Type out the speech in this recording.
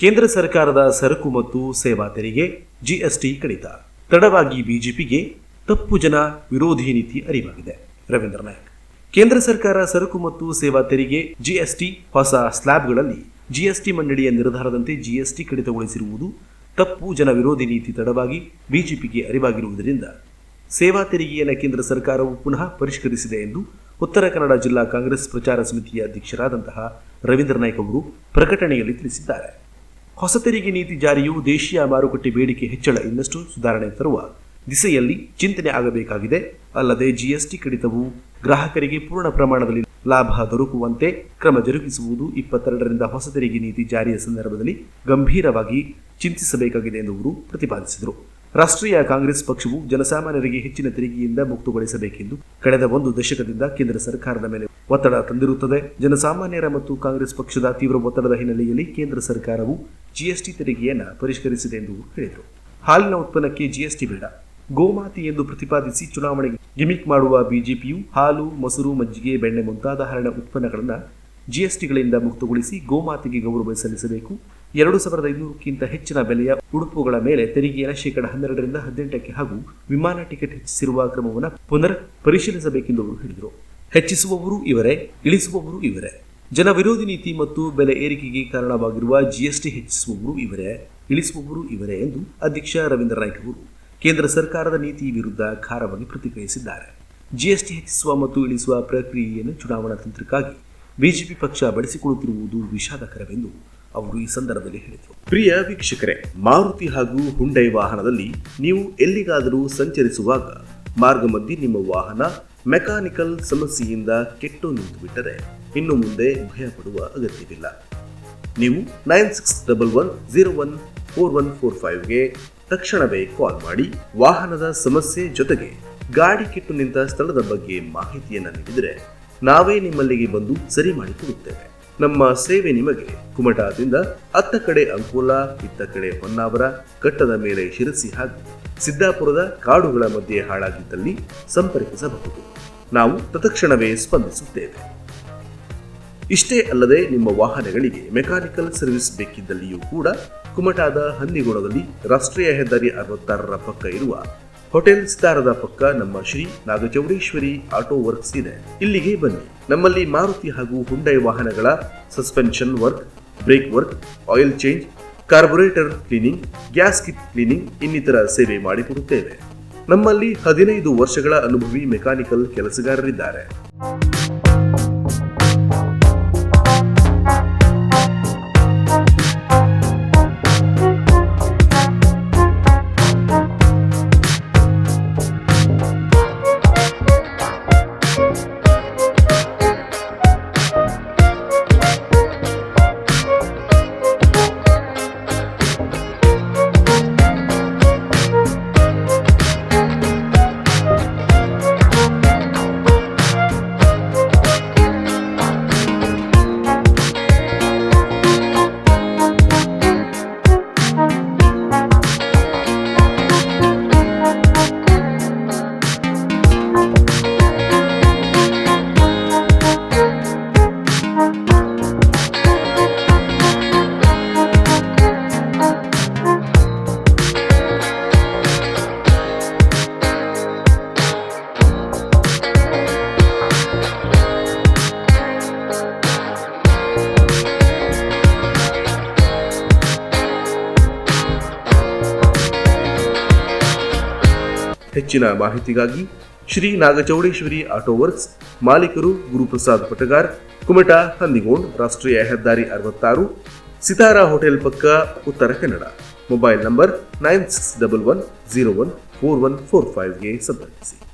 ಕೇಂದ್ರ ಸರ್ಕಾರದ ಸರಕು ಮತ್ತು ಸೇವಾ ತೆರಿಗೆ, ಜಿಎಸ್ಟಿ ಕಡಿತ. ತಡವಾಗಿ ಬಿಜೆಪಿಗೆ ತಪ್ಪು ಜನ ವಿರೋಧಿ ನೀತಿ ಅರಿವಾಗಿದೆ. ರವೀಂದ್ರ ನಾಯಕ್. ಕೇಂದ್ರ ಸರ್ಕಾರ ಸರಕು ಮತ್ತು ಸೇವಾ ತೆರಿಗೆ, ಜಿಎಸ್ಟಿ ಹೊಸ ಸ್ಲ್ಯಾಬ್ಗಳಲ್ಲಿ ಜಿಎಸ್ಟಿ ಮಂಡಳಿಯ ನಿರ್ಧಾರದಂತೆ ಜಿಎಸ್ಟಿ ಕಡಿತಗೊಳಿಸಿರುವುದು ತಪ್ಪು ಜನ ವಿರೋಧಿ ನೀತಿ ತಡವಾಗಿ ಬಿಜೆಪಿಗೆ ಅರಿವಾಗಿರುವುದರಿಂದ ಸೇವಾ ತೆರಿಗೆಯನ್ನು ಕೇಂದ್ರ ಸರ್ಕಾರವು ಪುನಃ ಪರಿಷ್ಕರಿಸಿದೆ ಎಂದು ಉತ್ತರ ಕನ್ನಡ ಜಿಲ್ಲಾ ಕಾಂಗ್ರೆಸ್ ಪ್ರಚಾರ ಸಮಿತಿಯ ಅಧ್ಯಕ್ಷರಾದಂತಹ ರವೀಂದ್ರ ನಾಯ್ಕ ಅವರು ಪ್ರಕಟಣೆಯಲ್ಲಿ ತಿಳಿಸಿದ್ದಾರೆ. ಹೊಸ ತೆರಿಗೆ ನೀತಿ ಜಾರಿಯು ದೇಶೀಯ ಮಾರುಕಟ್ಟೆ ಬೇಡಿಕೆ ಹೆಚ್ಚಳ ಇನ್ನಷ್ಟು ಸುಧಾರಣೆ ತರುವ ದಿಸೆಯಲ್ಲಿ ಚಿಂತನೆ ಆಗಬೇಕಾಗಿದೆ. ಅಲ್ಲದೆ ಜಿಎಸ್ಟಿ ಕಡಿತವು ಗ್ರಾಹಕರಿಗೆ ಪೂರ್ಣ ಪ್ರಮಾಣದಲ್ಲಿ ಲಾಭ ದೊರಕುವಂತೆ ಕ್ರಮ ಜರುಗಿಸುವುದು ಇಪ್ಪತ್ತೆರಡರಿಂದ ಹೊಸ ತೆರಿಗೆ ನೀತಿ ಜಾರಿಯ ಸಂದರ್ಭದಲ್ಲಿ ಗಂಭೀರವಾಗಿ ಚಿಂತಿಸಬೇಕಾಗಿದೆ ಎಂದು ಅವರು ಪ್ರತಿಪಾದಿಸಿದರು. ರಾಷ್ಟ್ರೀಯ ಕಾಂಗ್ರೆಸ್ ಪಕ್ಷವು ಜನಸಾಮಾನ್ಯರಿಗೆ ಹೆಚ್ಚಿನ ತೆರಿಗೆಯಿಂದ ಮುಕ್ತಗೊಳಿಸಬೇಕೆಂದು ಕಳೆದ ಒಂದು ದಶಕದಿಂದ ಕೇಂದ್ರ ಸರ್ಕಾರದ ಮೇಲೆ ಒತ್ತಡ ತಂದಿರುತ್ತದೆ. ಜನಸಾಮಾನ್ಯರ ಮತ್ತು ಕಾಂಗ್ರೆಸ್ ಪಕ್ಷದ ತೀವ್ರ ಒತ್ತಡದ ಹಿನ್ನೆಲೆಯಲ್ಲಿ ಕೇಂದ್ರ ಸರ್ಕಾರವು ಜಿಎಸ್ಟಿ ತೆರಿಗೆಯನ್ನು ಪರಿಷ್ಕರಿಸಿದೆ ಎಂದು ಹೇಳಿದರು. ಹಾಲಿನ ಉತ್ಪನ್ನಕ್ಕೆ ಜಿಎಸ್ಟಿ ಬೇಡ. ಗೋಮಾತಿ ಎಂದು ಪ್ರತಿಪಾದಿಸಿ ಚುನಾವಣೆಗೆ ಗಿಮಿಕ್ ಮಾಡುವ ಬಿಜೆಪಿಯು ಹಾಲು, ಮೊಸರು, ಮಜ್ಜಿಗೆ, ಬೆಣ್ಣೆ ಮುಂತಾದ ಹರಣ ಉತ್ಪನ್ನಗಳನ್ನು ಜಿಎಸ್ಟಿಗಳಿಂದ ಮುಕ್ತಗೊಳಿಸಿ ಗೋಮಾತೆಗೆ ಗೌರವ ಸಲ್ಲಿಸಬೇಕು. ಎರಡು ಸಾವಿರದ ಐನೂರಕ್ಕಿಂತ ಹೆಚ್ಚಿನ ಬೆಲೆಯ ಉಡುಪುಗಳ ಮೇಲೆ ತೆರಿಗೆಯನ್ನು ಶೇಕಡ ಹನ್ನೆರಡರಿಂದ ಹದಿನೆಂಟಕ್ಕೆ ಹಾಗೂ ವಿಮಾನ ಟಿಕೆಟ್ ಹೆಚ್ಚಿಸಿರುವ ಕ್ರಮವನ್ನು ಪುನರ್ ಪರಿಶೀಲಿಸಬೇಕೆಂದು ಅವರು ಹೇಳಿದರು. ಹೆಚ್ಚಿಸುವವರು ಇವರೇ, ಇಳಿಸುವವರು ಇವರೇ. ಜನ ವಿರೋಧಿ ನೀತಿ ಮತ್ತು ಬೆಲೆ ಏರಿಕೆಗೆ ಕಾರಣವಾಗಿರುವ ಜಿಎಸ್ಟಿ ಹೆಚ್ಚಿಸುವವರು ಇವರೇ, ಇಳಿಸುವವರು ಇವರೇ ಎಂದು ಅಧ್ಯಕ್ಷ ರವೀಂದ್ರ ನಾಯ್ಕ ಅವರು ಕೇಂದ್ರ ಸರ್ಕಾರದ ನೀತಿ ವಿರುದ್ಧ ಖಾರವಾಗಿ ಪ್ರತಿಕ್ರಿಯಿಸಿದ್ದಾರೆ. ಜಿಎಸ್ಟಿ ಹೆಚ್ಚಿಸುವ ಮತ್ತು ಇಳಿಸುವ ಪ್ರಕ್ರಿಯೆಯನ್ನು ಚುನಾವಣಾ ತಂತ್ರಕ್ಕಾಗಿ ಬಿಜೆಪಿ ಪಕ್ಷ ಬಳಸಿಕೊಳ್ಳುತ್ತಿರುವುದು ವಿಷಾದಕರವೆಂದು ಅವರು ಈ ಸಂದರ್ಭದಲ್ಲಿ ಹೇಳಿದರು. ಪ್ರಿಯ ವೀಕ್ಷಕರೇ, ಮಾರುತಿ ಹಾಗೂ ಹುಂಡೈ ವಾಹನದಲ್ಲಿ ನೀವು ಎಲ್ಲಿಗಾದರೂ ಸಂಚರಿಸುವಾಗ ಮಾರ್ಗ ಮಧ್ಯೆ ನಿಮ್ಮ ವಾಹನ ಮೆಕ್ಯಾನಿಕಲ್ ಸಮಸ್ಯೆಯಿಂದ ಕೆಟ್ಟು ನಿಂತು ಬಿಟ್ಟರೆ ಇನ್ನು ಮುಂದೆ ಭಯಪಡುವ ಅಗತ್ಯವಿಲ್ಲ. ನೀವು nine six double one zero one four one four ಫೈವ್ಗೆ ತಕ್ಷಣವೇ ಕಾಲ್ ಮಾಡಿ ವಾಹನದ ಸಮಸ್ಯೆ ಜೊತೆಗೆ ಗಾಡಿ ಕೆಟ್ಟು ನಿಂತ ಸ್ಥಳದ ಬಗ್ಗೆ ಮಾಹಿತಿಯನ್ನು ನೀಡಿದರೆ ನಾವೇ ನಿಮ್ಮಲ್ಲಿಗೆ ಬಂದು ಸರಿ ಮಾಡಿಕೊಡುತ್ತೇವೆ. ನಮ್ಮ ಸೇವೆ ನಿಮಗೆ ಕುಮಟಾದಿಂದ ಅತ್ತ ಕಡೆ ಅಂಕೋಲ, ಇತ್ತ ಕಡೆ ಹೊನ್ನಾವರ, ಕಟ್ಟದ ಮೇಲೆ ಶಿರಸಿ ಹಾಗೂ ಸಿದ್ದಾಪುರದ ಕಾಡುಗಳ ಮಧ್ಯೆ ಹಾಳಾಗಿದ್ದಲ್ಲಿ ಸಂಪರ್ಕಿಸಬಹುದು. ನಾವು ತತ್ಕ್ಷಣವೇ ಸ್ಪಂದಿಸುತ್ತೇವೆ. ಇಷ್ಟೇ ಅಲ್ಲದೆ ನಿಮ್ಮ ವಾಹನಗಳಿಗೆ ಮೆಕ್ಯಾನಿಕಲ್ ಸರ್ವಿಸ್ ಬೇಕಿದ್ದಲ್ಲಿಯೂ ಕೂಡ ಕುಮಟಾದ ಹಂದಿಗೋಣದಲ್ಲಿ ರಾಷ್ಟ್ರೀಯ ಹೆದ್ದಾರಿ ಅರವತ್ತಾರರ ಪಕ್ಕ ಇರುವ ಹೋಟೆಲ್ ಸಿತಾರದ ಪಕ್ಕ ನಮ್ಮ ಶ್ರೀ ನಾಗಚೌಡೇಶ್ವರಿ ಆಟೋ ವರ್ಕ್ಸ್ ಇದೆ. ಇಲ್ಲಿಗೆ ಬನ್ನಿ. ನಮ್ಮಲ್ಲಿ ಮಾರುತಿ ಹಾಗೂ ಹುಂಡೈ ವಾಹನಗಳ suspension work brake work oil change carburettor cleaning gas kit cleaning ಇನ್ನಿತರ ಸೇವೆ ಮಾಡಿಕೊಡುತ್ತೇವೆ. ನಮ್ಮಲ್ಲಿ ಹದಿನೈದು ವರ್ಷಗಳ ಅನುಭವಿ ಮೆಕ್ಯಾನಿಕಲ್ ಕೆಲಸಗಾರರಿದ್ದಾರೆ. ಹೆಚ್ಚಿನ ಮಾಹಿತಿಗಾಗಿ ಶ್ರೀ ನಾಗಚೌಡೇಶ್ವರಿ ಆಟೋ ವರ್ಕ್ಸ್, ಮಾಲೀಕರು ಗುರುಪ್ರಸಾದ್ ಪಟಗಾರ್, ಕುಮಟಾ, ಹಂದಿಗೋಂಡ್, ರಾಷ್ಟ್ರೀಯ ಹೆದ್ದಾರಿ ಅರವತ್ತಾರು, ಸಿತಾರಾ ಹೋಟೆಲ್ ಪಕ್ಕ Uttara Kannada. Mobile number nine six double one zero one four one four ಫೈವ್ಗೆ ಸಂಪರ್ಕಿಸಿ.